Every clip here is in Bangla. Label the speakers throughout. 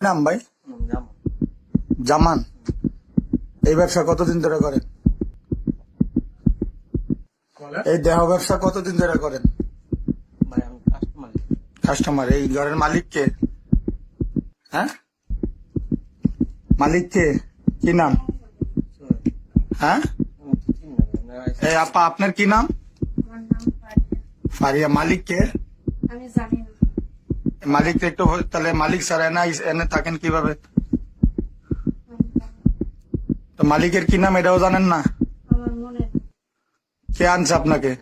Speaker 1: নাম ভাই জামান। এই ব্যবসা কতদিন ধরে করেন? এই দেহ ব্যবসা কতদিন ধরে করেন?
Speaker 2: কাস্টমার
Speaker 1: কাস্টমার এই ঘরের মালিক কে হ্যাঁ? মালিক কে কি নাম? হ্যাঁ? এই আপা আপনার কি নাম?
Speaker 3: ফারিয়া।
Speaker 1: ফারিয়া মালিক কে
Speaker 3: আমি জানি না
Speaker 1: মালিক তো একটু তাহলে মালিক স্যার এনে এনে থাকেন কীভাবে। তো মালিকের কি নাম এটাও জানেন না। কে আনছে আপনাকে?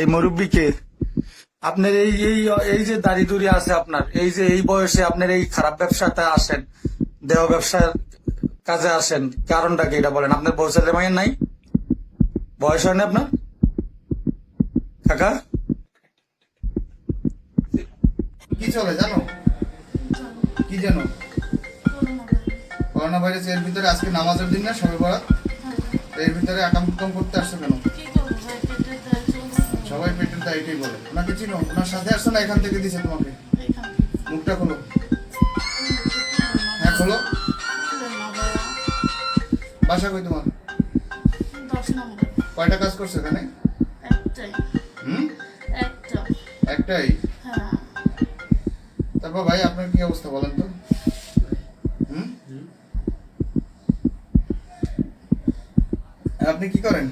Speaker 1: এই মুরব্বীকে আপনার এই এই এই যে দাড়ি দুড়ি আছে আপনার এই যে এই বয়সে আপনার এই খারাপ ব্যবসাতে আসেন দেহ ব্যবসার কাজে আসেন কারণটা কি এটা বলেন? আপনার বউ ছেলে মায়ের নাই? বয়স হয় না আপনার? কাকা?
Speaker 4: কি চলে জানো? কি জানো? করোনা ভাইরাস এর ভিতরে আজকে নামাজের দিন না সবে পড়া এর ভিতরে আকাম কুকাম করতে আসছো কেন? সবাই পেটের দা এটাই বলে। ওনাকে চিনো? ওনার সাথে আসছো না এখান থেকে দিছে তোমাকে। মুখটা খোলো। হ্যাঁ খোলো। বাসা কই তোমার? কয়টা কাজ করছ এখানে?
Speaker 3: একটাই।
Speaker 4: একটাই
Speaker 3: হ্যাঁ।
Speaker 4: তারপর ভাই আপনার কি অবস্থা বলেন তো? আপনি কি করেন?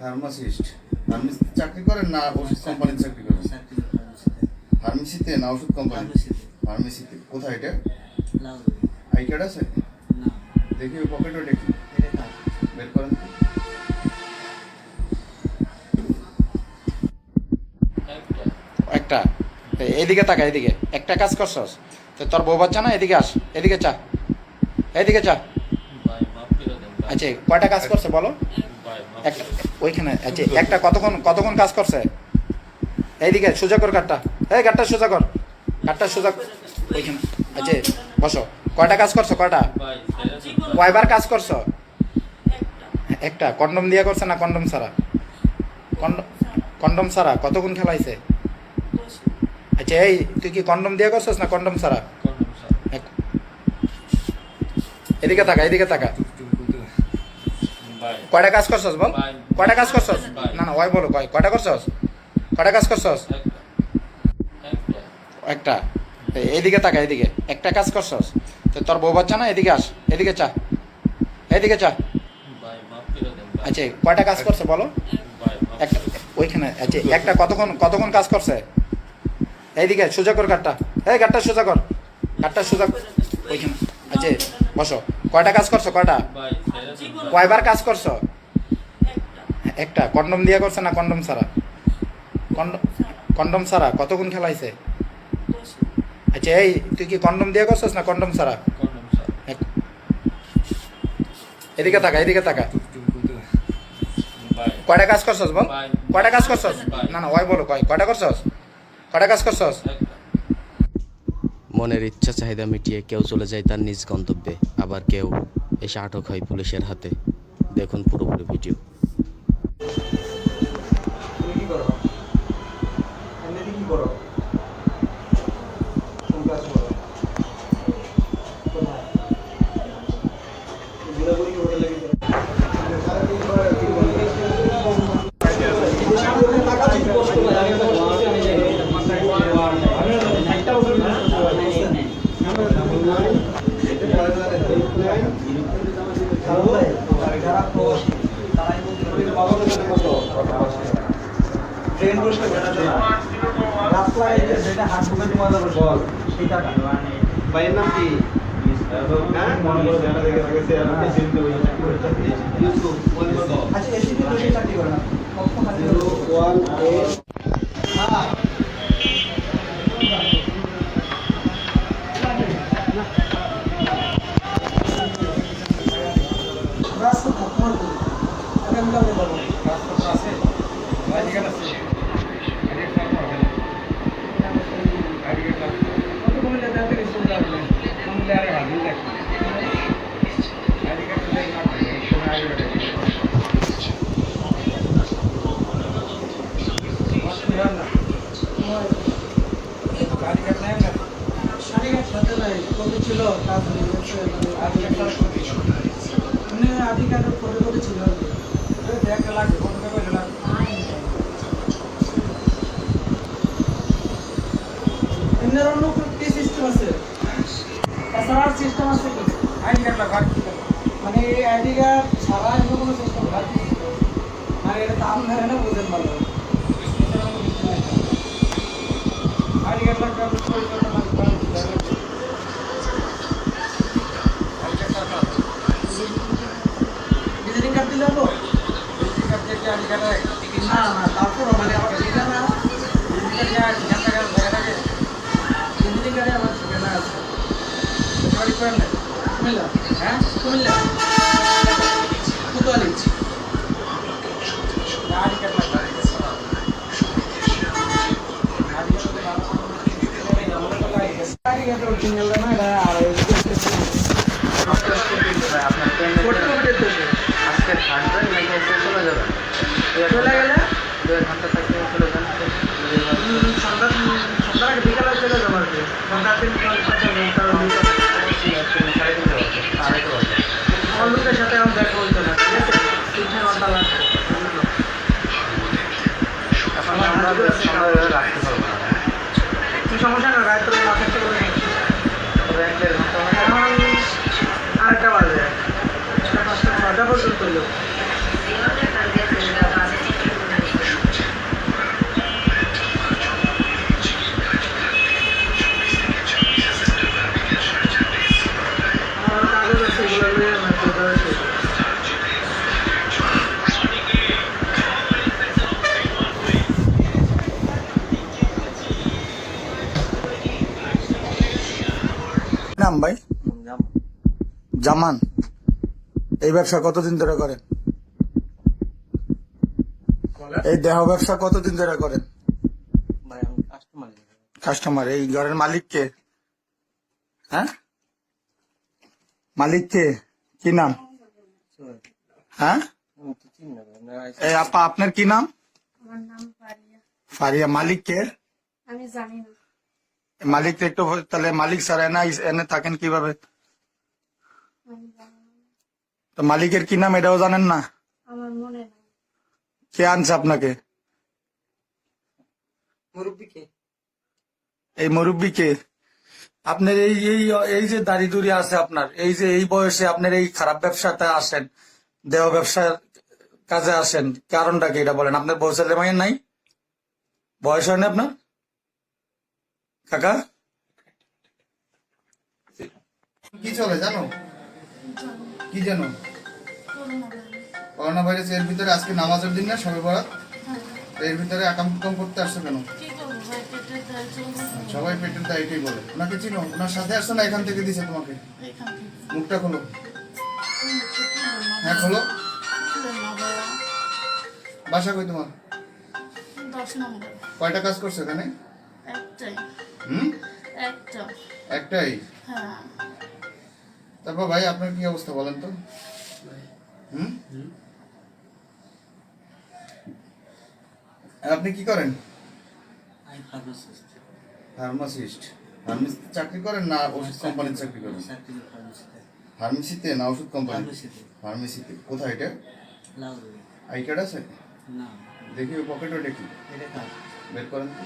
Speaker 4: ফার্মাসিস্ট ফার্মেসিতে চাকরি করেন না ওষুধ কোম্পানির চাকরি করেন? ফার্মেসিতে না ওষুধ কোম্পানি ফার্মেসিতে কোথায় এটা? আই কার্ড আছে? দেখি ওই পকেটে দেখি। বের করেন তো।
Speaker 5: একটা এইদিকে তাকা, এদিকে। একটা কাজ করছস? তো তোর বউ বাচ্চা না? এদিকে আস। এদিকে চা। এদিকে চা। আচ্ছা কয়টা কাজ করছে বলো? একটা ওইখানে আচ্ছা একটা কতক্ষণ কতক্ষণ কাজ করছে? এইদিকে, সোজা কর কাঠটা। এই কাঠটা সোজা কর। কাঠটা সোজা ওইখানে। আচ্ছা বসো। কয়টা কাজ করছ? কয়টা? কয়বার কাজ করছ? একটা। কন্ডম দিয়ে করছে না কন্ডম ছাড়া? কন্ডম কন্ডম ছাড়া। কতক্ষণ খেলাইছে? আচ্ছা এই তুই কি কন্ডম দিয়ে করছিস না কন্ডম ছাড়া? এদিকে তাকা এদিকে তাকা। কয়টা কাজ করছস বল? কয়টা কাজ করছস? না না ওই বলো কয় কয়টা করছস? কয়টা কাজ করছস? একটা। এদিকে তাকা এদিকে। একটা কাজ করছস। তো তোর বউ বাচ্চা না? এদিকে আস এদিকে চা। এদিকে চা। আচ্ছা কয়টা কাজ করছে বলো? একটা ওইখানে আচ্ছা একটা কতক্ষণ কতক্ষণ কাজ করছে? এইদিকে সোজা কর কাঠটা এই কাঠটা সোজা কর। কাঠটা সোজা ওইখানে। আচ্ছা বসো। কয়টা কাজ করছ? কয়টা? কয়বার কাজ করছ? একটা। কন্ডম দিয়ে করছে না কন্ডম ছাড়া? কন্ডম কন্ডম ছাড়া। কতক্ষণ খেলাইছে? আচ্ছা এই তুই কি কন্ডম দিয়ে করছিস না কন্ডম ছাড়া? এক- এদিকে তাকা এদিকে তাকা কয়টা কাজ করছস বল? কয়টা কাজ করছস? না না ওই বলো কয়। কয়টা করছস? কয়টা কাজ করছস?
Speaker 6: মনের ইচ্ছা চাহিদা মিটিয়ে কেউ চলে যায় তার নিজ গন্তব্যে আবার কেউ এসে আটক হয় পুলিশের হাতে। দেখুন পুরোপুরি ভিডিও।
Speaker 2: তুমি কি করো এমনিতে কি করো কোন কাজ করো কোথায় ঘোরাঘুরি হোটেলে কি করো ট্রেন বসে যেটা হাট বুকে তোমার বল সেই টাকা। ভাইয়ের নাম কি? আচ্ছা এসি দিলে সেই চাকরি করে না ওয়ান এইট রাস্তা তোমার আগামী কালে বলো রাস্তা আছে ছিল কাজ হয়ে গেছে মানে আগে একটা মানে আগে কাজ করে করে ছিল আর কি ওই ব্যাগ লাগে কত টাকা লাগে এমনি অন্য কি সিস্টেম আছে তাছাড়া আর সিস্টেম আছে কি? আইডি কার্ড লাগা মানে এই আইডি কার্ড ছাড়া অন্য কোনো সিস্টেম লাগে মানে এটা দাম ধরে না বুঝেন ভালো আইডি কার্ড আপনি ভিজিটিং কার্ড দিলে হলো ভিজিটিং কার্ড যে আইডি কার্ড না না তারপর মানে আমার কোন কুমিল্লা হ্যাঁ? কুমিল্লা কুতোয়ালি আর
Speaker 7: আজকে থাকবেন নাকি চলে যাবেন
Speaker 2: সমস্যা না রাত তো না থাকতে পারে
Speaker 7: তবে এক দেড় ঘণ্টা হবে
Speaker 2: এখন আরেকটা বাজে একটা পাঁচটা ছটা পর্যন্ত
Speaker 1: নাম ভাই? জামান। এই ব্যবসা কতদিন ধরে করেন? এই দেহ ব্যবসা কতদিন ধরে করেন? কাস্টমার এই ঘরের মালিক কে? হ্যাঁ? মালিক কে? কি নাম? হ্যাঁ? এই আপা আপনার কি নাম?
Speaker 3: আমার নাম পারিয়া
Speaker 1: ফারিয়া মালিক কে?
Speaker 3: আমি জানি না।
Speaker 1: মালিক তো একটু তাহলে মালিক স্যার এনা এনে থাকেন কীভাবে? তো মালিকের কি নাম এটাও জানেন না?
Speaker 3: আমার মনে নাই।
Speaker 1: কে আনছে আপনাকে?
Speaker 2: মুরব্বীকে
Speaker 1: এই মুরব্বীকে আপনার এই এই এই যে দাড়ি দুড়ি আছে আপনার এই যে এই বয়সে আপনার এই খারাপ ব্যবসাতে আসেন দেহ ব্যবসার কাজে আসেন কারণটা কি এটা বলেন? আপনার বউ ছেলে মাইয়ের নাই? বয়স হয় না আপনার? কাকা?
Speaker 4: কি চলে জানো? কি জানো?
Speaker 3: করোনা ভাইরাস
Speaker 4: এর ভিতরে আজকে নামাজের দিন না সবে বরাত? এর ভিতরে আকাম কুকাম করতে আসছো কেন?
Speaker 3: পেটের দায়
Speaker 4: সবাই পেটের তা এটাই বলে। ওনাকে চিনো? ওনার সাথে আসছো না এখান থেকে দিছে তোমাকে? মুখটা খোলো। হ্যাঁ খোলো। বাসা কই তোমার? কয়টা কাজ করছ এখানে?
Speaker 3: একটাই।
Speaker 4: হুম?
Speaker 3: একটা।
Speaker 4: একটাই?
Speaker 3: হ্যাঁ।
Speaker 4: তারপর ভাই আপনার কি অবস্থা বলেন তো? হুম? আর আপনি কি করেন? ফার্মাসিস্ট ফার্মেসিতে চাকরি করেন না ওষুধ কোম্পানির চাকরি করেন? ফার্মেসিতে না ওষুধ কোম্পানি ফার্মেসিতে কোথায় এটা? আই কার্ড আছে? দেখি ওই পকেটে ওটা কি বের করেন তো।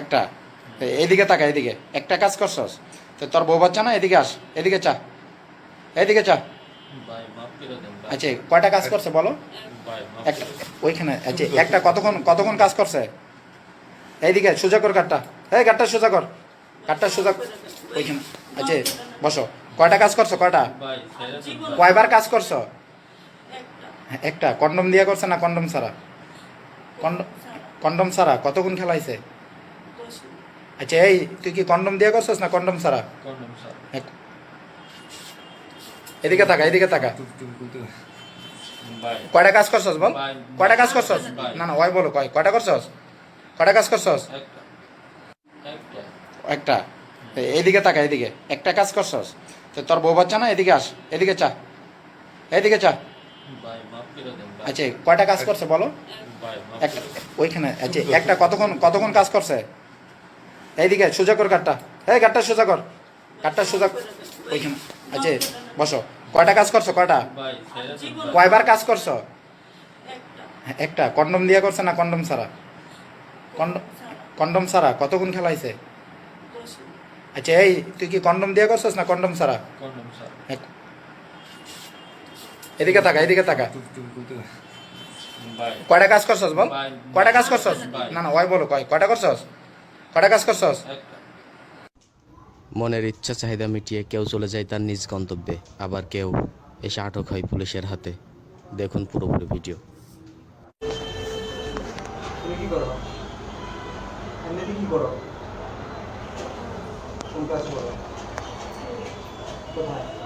Speaker 5: একটা। এদিকে তাকা এদিকে। একটা কাজ করছস? তো তোর বউ বাচ্চা না? এদিকে আস এদিকে চা। এদিকে চা। আচ্ছা কয়টা কাজ করছে বলো? ওইখানে আচ্ছা একটা কতক্ষণ কতক্ষণ কাজ করছে? এইদিকে সোজা কর কাঠটা এই কাঠটা সোজা কর। কাঠটা সোজা ওইখানে আচ্ছা বসো। কয়টা কাজ করছ? কয়টা? কয়বার কাজ করছ? হ্যাঁ, একটা। কন্ডম দিয়া করছে না কন্ডম ছাড়া? কন্ডম সারা কতক্ষণ খেলাইছে আচ্ছা এই তুই কি কন্ডম দিয়ে করছিস না কন্ডম সারা? এদিকে তাকা এদিকে তাকা কয়টা কাজ করছস বল? কয়টা কাজ করছস? না না ওই বলো কয় কয়টা করছস? কয়টা কাজ করছস? একটা। এদিকে তাকা এদিকে। একটা কাজ করছস। তোর বউ বাচ্চা না? এদিকে আস। এদিকে চা। এদিকে চা। আচ্ছা কয়টা কাজ করছে বলো? একটা ওইখানে আচ্ছা একটা কতক্ষণ কতক্ষণ কাজ করছে? এইদিকে সোজা কর কাঠটা এই কাঠটা সোজা কর। কাঠটা সোজা ওইখানে। আচ্ছা বসো। কয়টা কাজ করছ কয়টা? কয়বার কাজ করছ? হ্যাঁ, একটা। কন্ডম দিয়ে করছে না কন্ডম ছাড়া? কন্ডম কন্ডম ছাড়া কতক্ষণ খেলাইছে? আচ্ছা এই তুই কি কন্ডম দিয়ে করছিস না কন্ডম ছাড়া। এক- এদিকে তাকা এদিকে তাকা। কয়টা কাজ করছস বল? কয়টা কাজ করছস? না না ওই বলো কয় কয়টা করছস? কয়টা কাজ করছস?
Speaker 6: মনের ইচ্ছা চাহিদা মিটিয়ে কেউ চলে যায় তার নিজ গন্তব্যে আবার কেউ এসে আটক হয় পুলিশের হাতে। দেখুন পুরোপুরি ভিডিও।
Speaker 2: কি করো? কি করো? কোন কাজ করো? কোথায়?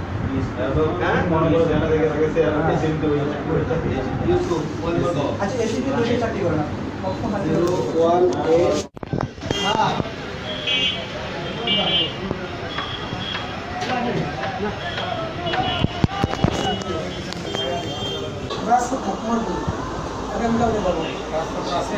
Speaker 2: রাস্তা ঠাকুমার বলি আগামীকাল যাব রাস্তা আছে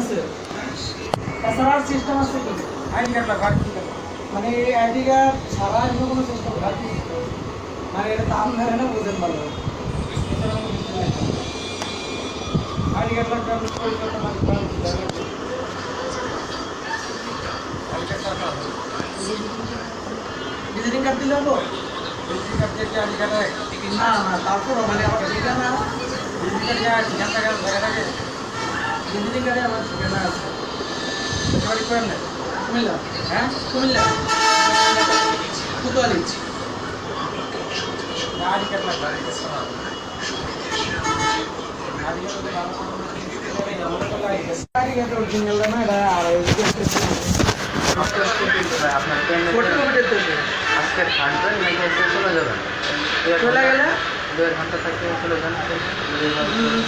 Speaker 2: আছে। আর সিস্টেম আছে কি? আইডি কার্ড লাগবে মানে এই আইডি কার্ড ছাড়া অন্য কোনো সিস্টেম ঘাটতি মানে এটা দাম ধরে না বুঝেন ভালো। আইডি কার্ড লাগবে আপনি পরিচয়টা লাগবে ভিজিটিং কার্ড দিলে হব? ভিজিটিং কার্ড দিয়ে আইডি কার্ড না না তারপর মানে আমার ঠিকানা ভিজিটিং কার্ড ঠিকানা দেখা থাকে? ভিজিটিং কার্ডে আমার ঠিকানা আছে বাড়ি করেন না কুমিল্লা হ্যাঁ কুমিল্লা কুতোয়ালি গাড়ি কাটলা গাড়ি
Speaker 7: আপনার ট্রেন আজকে থাকবেন নাকি আজকে চলে যাবেন
Speaker 2: চলে গেলে
Speaker 7: দেড় ঘণ্টা থাকতে চলে যান।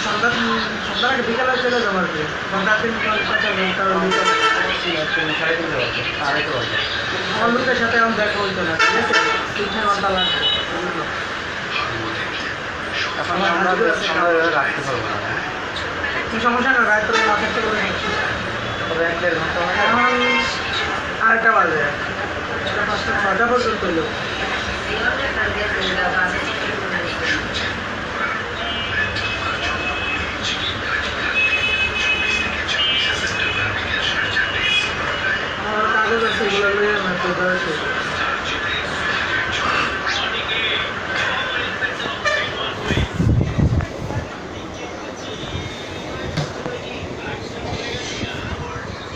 Speaker 2: সন্ধ্যা সন্ধ্যার আগে বিকালে চলে যাব আর কি। সন্ধ্যা তিন ঘণ্টা চার ঘণ্টা বিকাল
Speaker 7: সাড়ে তিনটে বাজে আড়াইটে বাজে
Speaker 2: আমার লোকের সাথে আমার দেখা হইতো না ঠিক আছে? তিন চার ঘণ্টা লাগবে
Speaker 7: এখন আমরা রাখতে পারব না।
Speaker 2: সমস্যা না রাত করে মাথার করে
Speaker 7: তবে এক দেড় ঘণ্টা
Speaker 2: এখন আরেকটা বাজে এটা পাঁচটা ছটা পর্যন্ত লোক আমার